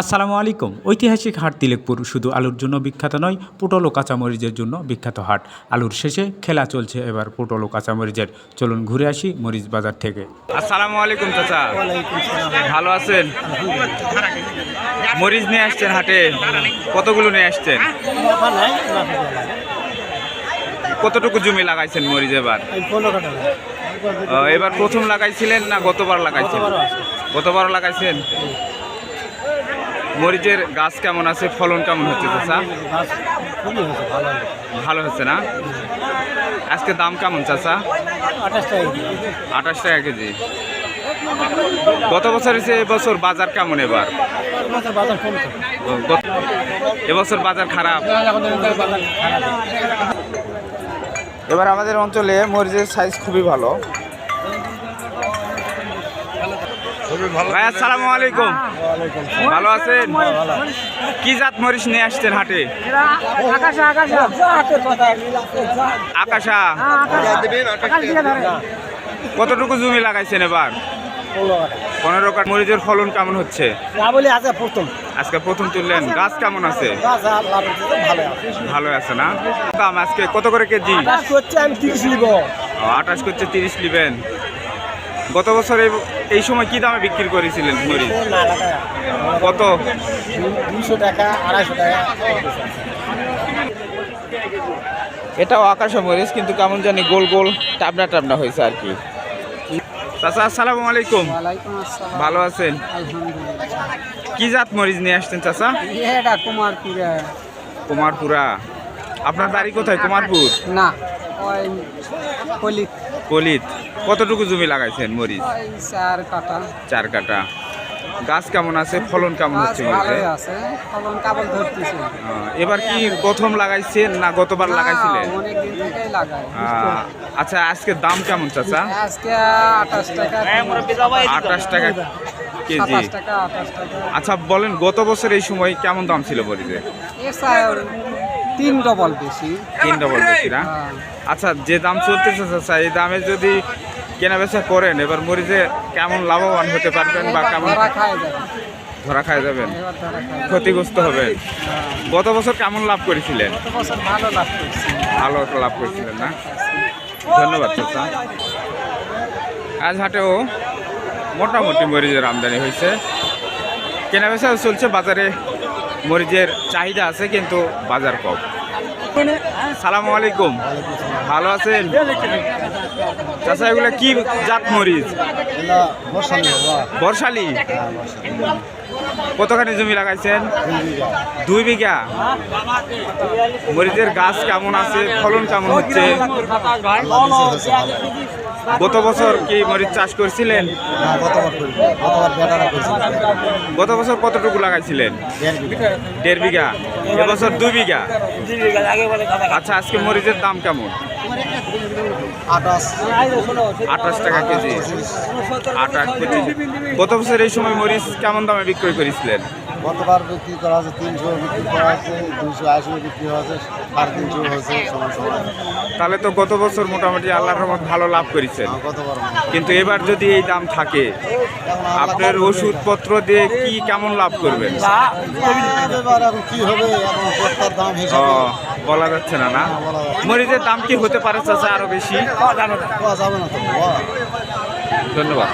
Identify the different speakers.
Speaker 1: আসসালামু আলাইকুম। ঐতিহাসিক হাট তিলেকপুর শুধু আলুর জন্য বিখ্যাত নয় পুটল ও কাঁচামরিচের জন্য বিখ্যাত হাট। আলুর শেষে খেলা চলছে এবার পুটল ও কাঁচামরিচের। চলুন ঘুরে আসি মরিচ বাজার থেকে। আসসালামু আলাইকুম চাচা। ভালো আছেন? মরিচ নিয়ে আসছেন হাটে? কতগুলো নিয়ে আসছেন? কতটুকু জমি লাগাইছেন মরিচ এবার? এবার প্রথম লাগাইছিলেন না গতবার লাগাইছিলেন গতবার লাগাইছেন? মরিচের গাছ কেমন আছে? ফলন কেমন হচ্ছে চাচা? ভালো হচ্ছে না? আজকে দাম কেমন চাচা? আঠাশ টাকা কেজি। গত বছর এসে এবছর বাজার কেমন এবার? এবছর বাজার খারাপ। এবার আমাদের অঞ্চলে মরিচের সাইজ খুবই ভালো। ভাই আসসালামু আলাইকুম। ভালো আছেন? কি জাত মরিচ নিয়ে আসছেন হাটে? আকাশা কতটুকু জমি লাগাইছেন এবার? পনেরো কাঠ। মরিচের ফলন কেমন হচ্ছে?
Speaker 2: আছে প্রথম।
Speaker 1: আজকে প্রথম তুললেন। গাছ কেমন আছে?
Speaker 2: ভালো আছে।
Speaker 1: না? দাম আজকে কত করে কেজি?
Speaker 2: করছে তিরিশ নিব।
Speaker 1: আঠাশ করছে তিরিশ নেবেন। গত বছর এই- সময় কি দামে বিক্রি করেছিলেন মরিচ? কত?
Speaker 2: দুইশো টাকা আড়াইশো টাকা।
Speaker 1: এটাও আকাশা মরিচ কিন্তু কেমন জানি গোল গোল টাবনা টাবনা হয়েছে আর কি। চাচা আসসালামু আলাইকুম।
Speaker 2: ওয়ালাইকুম
Speaker 1: ভালো আছেন? কি জাত মরিচ নিয়ে আসছেন চাচা?
Speaker 2: এটা কুমারপুরে।
Speaker 1: কুমারপুরা। আপনার বাড়ি কোথায়? কুমারপুর?
Speaker 2: না। কলি
Speaker 1: কতটুকু জমি লাগাইছেন মরিচ?
Speaker 2: চার কাটা
Speaker 1: চার কাটা গাছ কেমন আছে? ফলন কেমন হচ্ছে
Speaker 2: আছে। ফলন কাবল ধরতেছে।
Speaker 1: এবার কি প্রথম লাগাইছেন না গতবার লাগাইছিলেন?
Speaker 2: অনেক দিন থেকেই লাগাই।
Speaker 1: আচ্ছা আজকে দাম কেমন চাচা?
Speaker 2: আজকে আঠাশ টাকা
Speaker 1: আঠাশ টাকা কেজি। আচ্ছা বলেন গত বছর এই সময় কেমন দাম ছিল
Speaker 2: এর চার। তিন ডবল বেশি।
Speaker 1: তিন ডবল বেশি না?
Speaker 2: হ্যাঁ।
Speaker 1: আচ্ছা যে দাম চলতেছে চাচা এই দামে যদি কেনা বেচা করেন এবার মরিচে কেমন লাভবান হতে পারবেন বা কেমন
Speaker 2: ধরা খায়
Speaker 1: যাবেন?
Speaker 2: যাবে।
Speaker 1: ক্ষতিগ্রস্ত হবেন।
Speaker 2: হ্যাঁ।
Speaker 1: গত বছর কেমন লাভ করেছিলেন?
Speaker 2: ভালো লাভ করছি।
Speaker 1: ভালো লাভ করেছিলেন না? ধন্যবাদ চাচা। আজ হাটেও মোটামুটি মরিচের আমদানি হয়েছে। কেনা বেচাও চলছে বাজারে মরিচের চাহিদা আছে কিন্তু বাজার কম। সালামু আলাইকুম। ভালো আছেন? চাচা এগুলো কি জাত মরিচ? বর্ষালি কতখানি জমি লাগাইছেন? দুই বিঘা। মরিচের গাছ কেমন আছে? ফলন কেমন হচ্ছে? গত বছর কি মরিচ চাষ করছিলেন? গত বছর কতটুকু লাগাইছিলেন? দেড় বিঘা। এবছর দুই বিঘা? আচ্ছা আজকে মরিচের দাম কেমন? আঠাশ টাকা কেজি। আঠাশ কেজি। গত বছর এই সময় মরিচ কেমন দামে বিক্রয় করেছিলেন?
Speaker 3: গতবার বিক্রি করা হয়েছে তিনশো বিক্রি করা হয়েছে দুইশো আশি বিক্রি হয়েছে সাড়ে তিনশো হয়েছে সময় সময়
Speaker 1: তাহলে তো গত বছর মোটামুটি আল্লাহর রহমত ভালো লাভ করেছেন।
Speaker 3: গতবার।
Speaker 1: কিন্তু এবার যদি এই দাম থাকে আপনার ওষুধপত্র দিয়ে কি কেমন লাভ করবেন?
Speaker 3: কি হবে দাম
Speaker 1: বলা যাচ্ছে না না? মরিচের দাম কি হতে পারে চাচা আরও বেশি? ধন্যবাদ।